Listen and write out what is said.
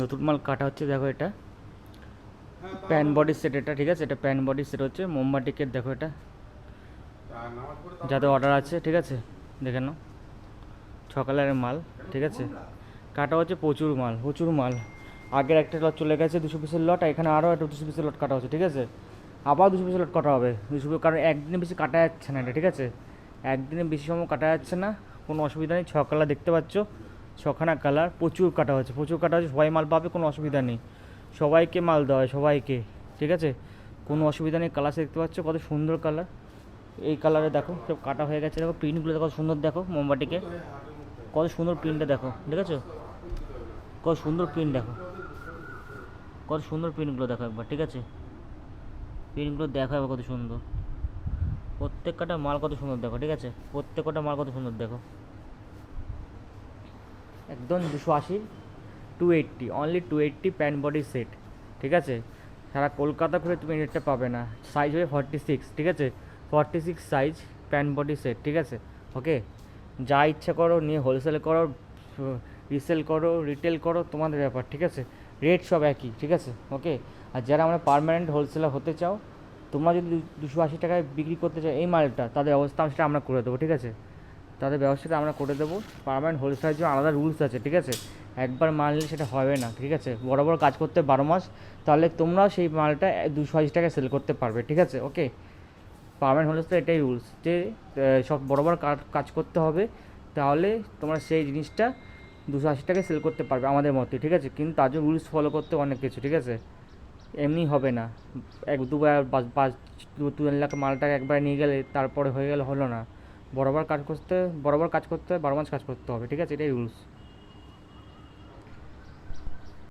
নতুন মাল কাটা হচ্ছে দেখো এটা। প্যান বডি সেট এটা ঠিক আছে? এটা প্যান বডি সেট হচ্ছে মোমবাটিকের দেখো এটা। যাতে অর্ডার আছে ঠিক আছে? দেখে নাও। ছ কালারের মাল ঠিক আছে? কাটা হচ্ছে প্রচুর মাল প্রচুর মাল। আগের একটা লট চলে গেছে দুশো পিসের লট এখানে আরও একটা দুশো পিসের লট কাটা হচ্ছে ঠিক আছে? আবার দুশো পিসের লট কাটা হবে। দুশো পিস কারণ একদিনে বেশি কাটা যাচ্ছে না এটা ঠিক আছে? একদিনে বেশি সময় কাটা যাচ্ছে না কোনো অসুবিধা নেই। ছ কালার দেখতে পাচ্ছ? ছখানা কালার, প্রচুর কাটা হচ্ছে প্রচুর কাটা হচ্ছে সবাই মাল পাবে, কোনো অসুবিধা নেই। সবাইকে মাল দেওয়া হয়, সবাইকে, ঠিক আছে? কোনো অসুবিধা নেই, কালার দেখতে পাচ্ছ, কত সুন্দর কালার। এই কালারে দেখো, সব কাটা হয়ে গেছে, দেখো প্রিন্টগুলো দেখো সুন্দর, দেখো মোমবাটিকে কত সুন্দর প্রিন্টটা দেখো, ঠিক আছে? কত সুন্দর প্রিন্ট দেখো। কত সুন্দর প্রিন্টগুলো দেখো একবার, ঠিক আছে? প্রিন্টগুলো দেখো একবার কত সুন্দর। প্রত্যেক কটা মাল কত সুন্দর দেখো, ঠিক আছে? প্রত্যেক কটা মাল কত সুন্দর দেখো। একদম দুশো আশি two eighty only two eighty pant body set ঠিক আছে? সারা কলকাতা ঘুরে তুমি নেটটা পাবে না। সাইজ হবে ফর্টি সিক্স ঠিক আছে? Forty six size pant body set ঠিক আছে? ওকে যা ইচ্ছা করো, নিয়ে হোলসেল করো রিসেল করো রিটেল করো, তোমাদের ব্যাপার, ঠিক আছে? রেট সব একই, ঠিক আছে? ওকে আর যারা আমরা পারমানেন্ট হোলসেলার হতে চাও, তোমরা যদি দুশো আশি টাকায় বিক্রি করতে চাও এই মালটা, তাদের অবস্থা সেটা আমরা করে দেবো, ঠিক আছে? তাদের ব্যবস্থাটা আমরা করে দেবো। পারমানেন্ট হোলসেলের জন্য আলাদা রুলস আছে, ঠিক আছে? একবার মাল নিলে সেটা হবে না, ঠিক আছে? বড় বড় কাজ করতে বারো মাস, তাহলে তোমরাও সেই মালটা দুশো আশি টাকায় সেল করতে পারবে, ঠিক আছে? ওকে পারমানেন্ট হোলসেল এটাই রুলস যে সব বড় বড় কাজ- করতে হবে, তাহলে তোমরা সেই জিনিসটা দুশো আশি টাকায় সেল করতে পারবে আমাদের মতে, ঠিক আছে? কিন্তু তার জন্য রুলস ফলো করতে অনেক কিছু, ঠিক আছে? এমনি হবে না। এক দুবার পাঁচ দু, তিন লাখ মালটাকে একবার নিয়ে গেলে তারপরে হয়ে গেলে হলো না। বরাবর কাজ করতে, বরাবর কাজ করতে, বারো মাস কাজ করতে হবে, ঠিক আছে? এটাই রুলস